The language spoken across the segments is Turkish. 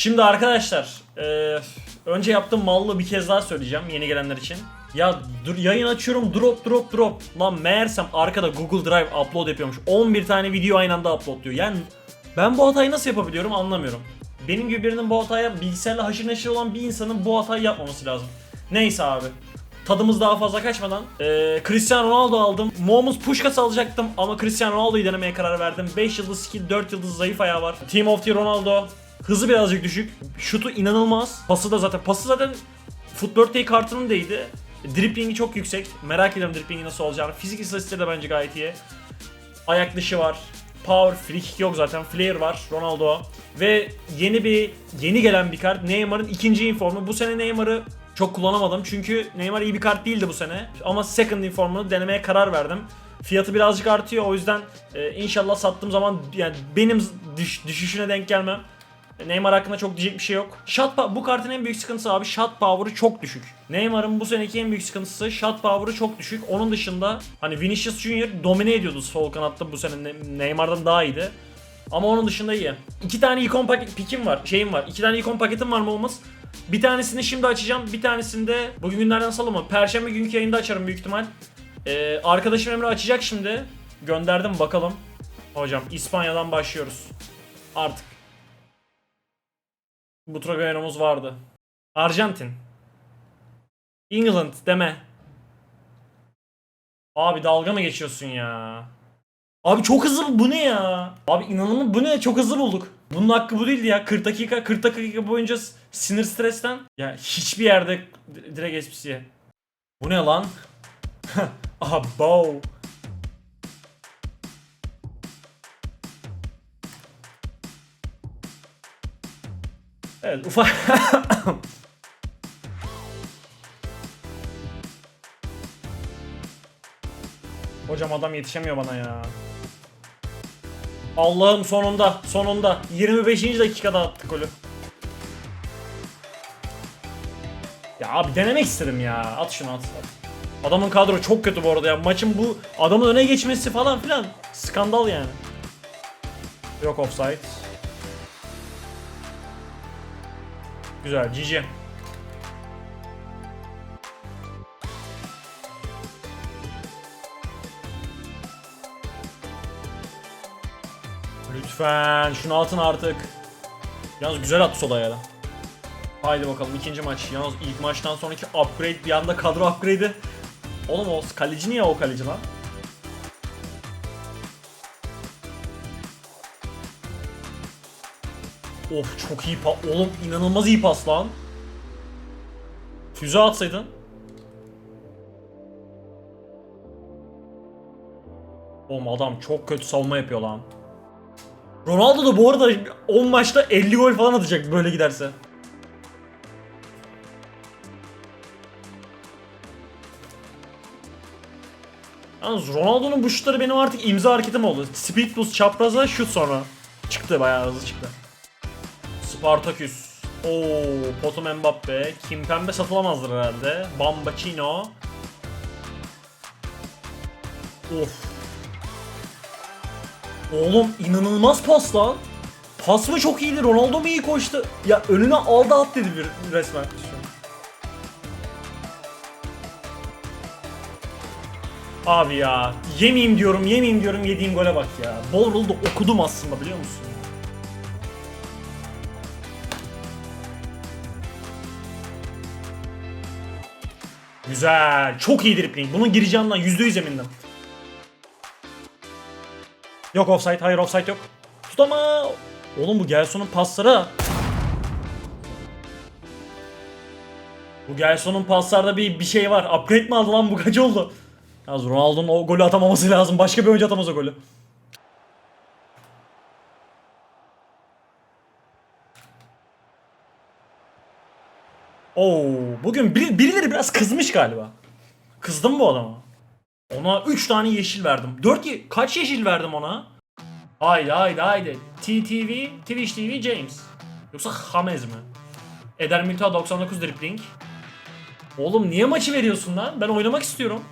Şimdi arkadaşlar, e, önce yaptığım mallı bir kez daha söyleyeceğim yeni gelenler için. Ya dur yayın açıyorum drop drop drop. Lan meğersem arkada Google Drive upload yapıyormuş. 11 tane video aynı anda upload diyor. Yani ben bu hatayı nasıl yapabiliyorum anlamıyorum. Benim gibi birinin bu hataya bilgisayarla haşır neşir olan bir insanın bu hatayı yapmaması lazım. Neyse abi. Tadımız daha fazla kaçmadan e, Cristiano Ronaldo aldım. Moğumuz Pushkas alacaktım ama Cristiano Ronaldo'yu denemeye karar verdim. 5 yıldız skill, 4 yıldız zayıf ayağı var. Team of the Ronaldo. Hızı birazcık düşük. Şutu inanılmaz. Pası da zaten. Pası zaten Footbirthday kartının değdi. Driplingi çok yüksek. Merak ediyorum driplingi nasıl olacağını. Fizik istatistikleri de bence gayet iyi. Ayak dışı var. Power, free kick yok zaten. Flair var. Ronaldo. Ve yeni bir yeni gelen bir kart. Neymar'ın ikinci informu. Bu sene Neymar'ı çok kullanamadım. Çünkü Neymar iyi bir kart değildi bu sene. Ama second informunu denemeye karar verdim. Fiyatı birazcık artıyor. O yüzden e, inşallah sattığım zaman yani benim düş- düşüşüne denk gelmem. Neymar hakkında çok diyecek bir şey yok. Shot bu kartın en büyük sıkıntısı abi shot power'ı çok düşük. Neymar'ın bu seneki en büyük sıkıntısı shot power'ı çok düşük. Onun dışında hani Vinicius Junior domine ediyordu sol kanatta bu sene Ne- Neymar'dan daha iyiydi. Ama onun dışında iyi. İki tane ikon paket pikim var. Şeyim var. İki tane ikon paketim var mı olmaz. Bir tanesini şimdi açacağım. Bir tanesini de bugün günlerden salı mı? Perşembe günkü yayında açarım büyük ihtimal. Ee, arkadaşım Emre açacak şimdi. Gönderdim bakalım. Hocam İspanya'dan başlıyoruz. Artık. Butragoyenomuz vardı. Arjantin. England deme. Abi dalga mı geçiyorsun ya? Abi çok hızlı bu ne ya? Abi inanılmaz bu ne? Çok hızlı bulduk. Bunun hakkı bu değildi ya. 40 dakika 40 dakika boyunca sinir stresten ya hiçbir yerde direkt esprisi. Bu ne lan? Aha bow. Evet ufak Hocam adam yetişemiyor bana ya. Allah'ım sonunda sonunda 25. dakikada attık golü. Ya abi denemek istedim ya. At şunu at. Adamın kadro çok kötü bu arada ya. Maçın bu adamın öne geçmesi falan filan skandal yani. Yok offside. Güzel GG. Lütfen şunu atın artık. Yalnız güzel attı sol ayağına. Haydi bakalım ikinci maç. Yalnız ilk maçtan sonraki upgrade bir anda kadro upgrade'i. Oğlum o kaleci niye o kaleci lan? Of çok iyi pas. Oğlum inanılmaz iyi pas lan. Füze atsaydın. Oğlum adam çok kötü savunma yapıyor lan. Ronaldo da bu arada 10 maçta 50 gol falan atacak böyle giderse. Yalnız Ronaldo'nun bu şutları benim artık imza hareketim oldu. Speed boost çapraza şut sonra. Çıktı bayağı hızlı çıktı. Spartaküs. Oo, Potom Mbappe. Kimpembe satılamazdır herhalde. Bambacino. Of. Oğlum inanılmaz pas lan. Pas mı çok iyiydi? Ronaldo mu iyi koştu? Ya önüne aldı at dedi bir resmen. Abi ya yemeyeyim diyorum yemeyeyim diyorum yediğim gole bak ya. Bol okudum aslında biliyor musun? Güzel. Çok iyi dribbling. Bunun gireceğinden %100 emindim. Yok offside. Hayır offside yok. Tut ama. Oğlum bu Gelson'un pasları. Bu Gelson'un paslarda bir bir şey var. Upgrade mi aldı lan bu kaç oldu? Yalnız Ronaldo'nun o golü atamaması lazım. Başka bir oyuncu atamaz o golü. Oo, bugün bir, birileri biraz kızmış galiba. Kızdım bu adama. Ona 3 tane yeşil verdim. 4 ye- kaç yeşil verdim ona? Haydi haydi haydi. TTV, Twitch TV James. Yoksa Hamez mi? Eder Milta 99 dribbling. Oğlum niye maçı veriyorsun lan? Ben oynamak istiyorum.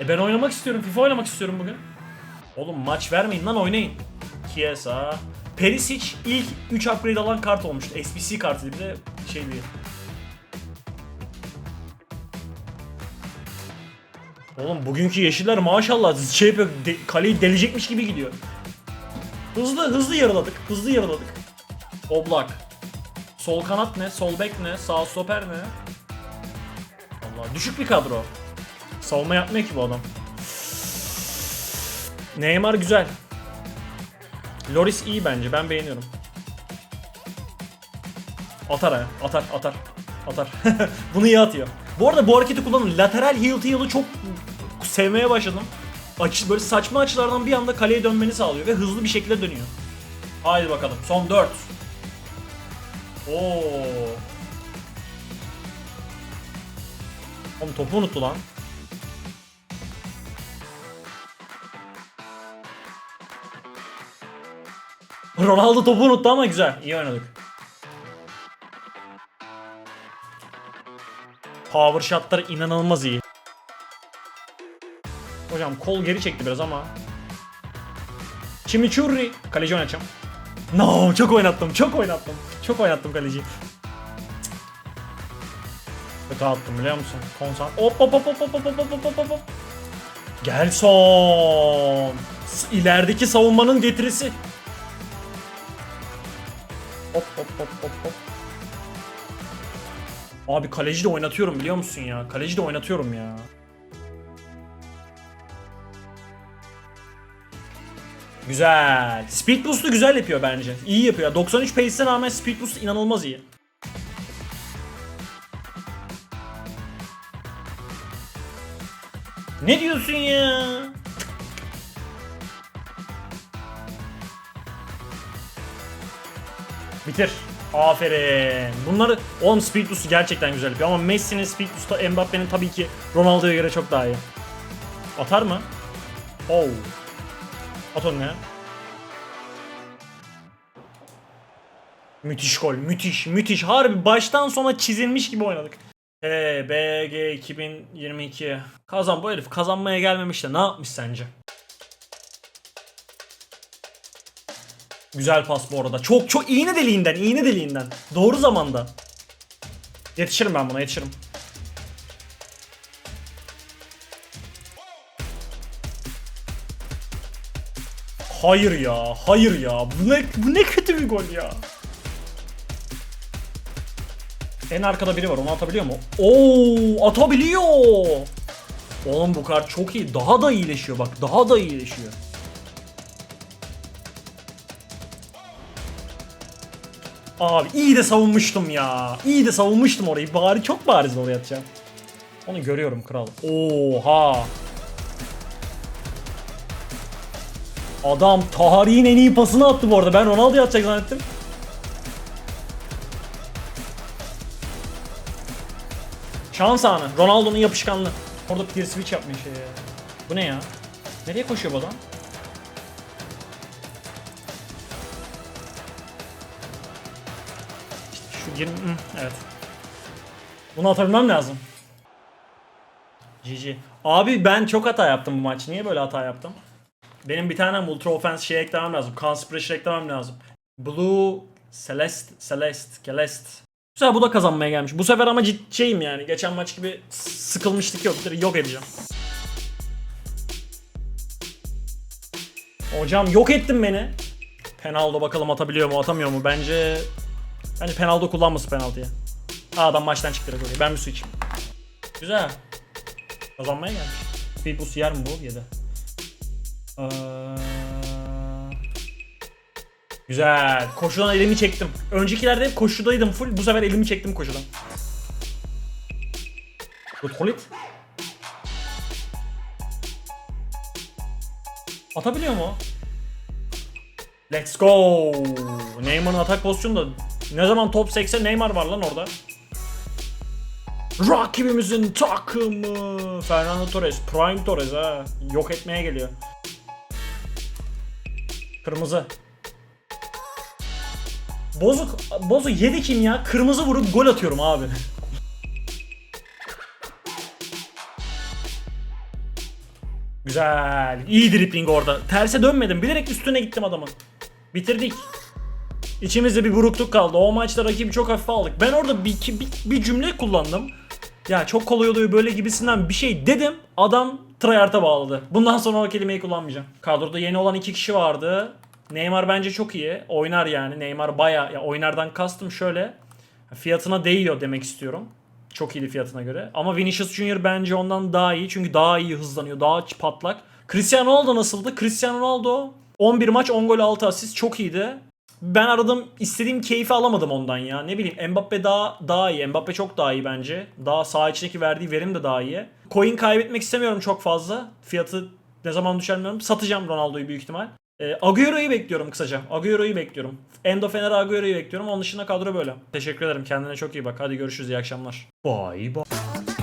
E ben oynamak istiyorum. FIFA oynamak istiyorum bugün. Oğlum maç vermeyin lan oynayın. Chiesa, Perisic ilk 3 upgrade alan kart olmuştu. SBC kartıydı bir de şey değil. Oğlum bugünkü yeşiller maşallah şey yapıyor, de- kaleyi delecekmiş gibi gidiyor. Hızlı hızlı yarıladık. Hızlı yarıladık. Oblak. Sol kanat ne? Sol bek ne? Sağ stoper ne? Allah düşük bir kadro. Savunma yapmıyor ki bu adam. Neymar güzel. Loris iyi bence. Ben beğeniyorum. Atar ha. Atar, atar. Atar. Bunu iyi atıyor. Bu arada bu hareketi kullanın. Lateral heel to heel'ı çok sevmeye başladım. Açı, böyle saçma açılardan bir anda kaleye dönmeni sağlıyor ve hızlı bir şekilde dönüyor. Haydi bakalım. Son 4. Oo. Oğlum topu unuttu lan. Ronaldo topu unuttu ama güzel. İyi oynadık. Power shotlar inanılmaz iyi. Hocam kol geri çekti biraz ama. Chimichurri. Kaleci oynatacağım. No çok oynattım çok oynattım. Çok oynattım kaleciyi. Kötü attım biliyor musun? Konsan. Hop hop hop hop hop hop hop hop hop hop. Gelson. İlerideki savunmanın getirisi. Hop hop hop hop hop. Abi kaleci de oynatıyorum biliyor musun ya? Kaleci de oynatıyorum ya. Güzel. Speed boost'u güzel yapıyor bence. İyi yapıyor. 93 pace'e rağmen speed boost inanılmaz iyi. Ne diyorsun ya? Bitir. Aferin. Bunları oğlum speed boost'u gerçekten güzel yapıyor ama Messi'nin speed boost'u Mbappe'nin tabii ki Ronaldo'ya göre çok daha iyi. Atar mı? Oh. At onu ya. Müthiş gol. Müthiş. Müthiş. Harbi baştan sona çizilmiş gibi oynadık. He, BG 2022. Kazan bu herif kazanmaya gelmemiş de ne yapmış sence? Güzel pas bu arada. Çok çok iğne deliğinden, iğne deliğinden. Doğru zamanda. Yetişirim ben buna, yetişirim. Hayır ya, hayır ya. Bu ne, bu ne kötü bir gol ya. En arkada biri var, onu atabiliyor mu? Oo, atabiliyor. Oğlum bu kart çok iyi. Daha da iyileşiyor bak, daha da iyileşiyor. Abi iyi de savunmuştum ya. İyi de savunmuştum orayı. Bari çok bariz oraya atacağım. Onu görüyorum kral. Oha. Adam tarihin en iyi pasını attı bu arada. Ben Ronaldo'ya atacak zannettim. Şans anı. Ronaldo'nun yapışkanlığı. Orada bir switch yapmış ya. Bu ne ya? Nereye koşuyor bu adam? 20... Hı, Evet. Bunu atabilmem lazım. GG. Abi ben çok hata yaptım bu maç. Niye böyle hata yaptım? Benim bir tane ultra offense şey eklemem lazım. Conspiration eklemem lazım. Blue Celeste Celeste Celeste. Güzel bu da kazanmaya gelmiş. Bu sefer ama ciddiyim yani. Geçen maç gibi sıkılmıştık yok. Yok edeceğim. Hocam yok ettin beni. Penaldo bakalım atabiliyor mu atamıyor mu? Bence Bence penaldo kullanmasın penaltıya. Aa, adam maçtan çıktı direkt. Ben bir su içeyim. Güzel. Kazanmaya gelmiş. Speed boost yer mi bu? Yedi. Ee... Güzel. Koşudan elimi çektim. Öncekilerde hep koşudaydım full. Bu sefer elimi çektim koşudan. Good call it. Atabiliyor mu? Let's go. Neymar'ın atak pozisyonu da ne zaman top sekse Neymar var lan orada. Rakibimizin takımı Fernando Torres, Prime Torres ha. Yok etmeye geliyor. Kırmızı. Bozuk, bozuk yedi kim ya? Kırmızı vurup gol atıyorum abi. Güzel. İyi dribbling orada. Terse dönmedim. Bilerek üstüne gittim adamın. Bitirdik. İçimizde bir burukluk kaldı. O maçta rakibi çok hafife aldık. Ben orada bir, bir, bir cümle kullandım. Ya çok kolay oluyor böyle gibisinden bir şey dedim. Adam tryhard'a bağladı. Bundan sonra o kelimeyi kullanmayacağım. Kadroda yeni olan iki kişi vardı. Neymar bence çok iyi. Oynar yani. Neymar baya ya oynardan kastım şöyle. Fiyatına değiyor demek istiyorum. Çok iyiydi fiyatına göre. Ama Vinicius Junior bence ondan daha iyi. Çünkü daha iyi hızlanıyor. Daha patlak. Cristiano Ronaldo nasıldı? Cristiano Ronaldo 11 maç 10 gol 6 asist çok iyiydi. Ben aradım istediğim keyfi alamadım ondan ya. Ne bileyim Mbappe daha daha iyi. Mbappe çok daha iyi bence. Daha saha içindeki verdiği verim de daha iyi. Coin kaybetmek istemiyorum çok fazla. Fiyatı ne zaman düşer bilmiyorum. Satacağım Ronaldo'yu büyük ihtimal. E, Agüero'yu bekliyorum kısaca. Agüero'yu bekliyorum. Endo Fener Agüero'yu bekliyorum. Onun dışında kadro böyle. Teşekkür ederim. Kendine çok iyi bak. Hadi görüşürüz. İyi akşamlar. Bye bye.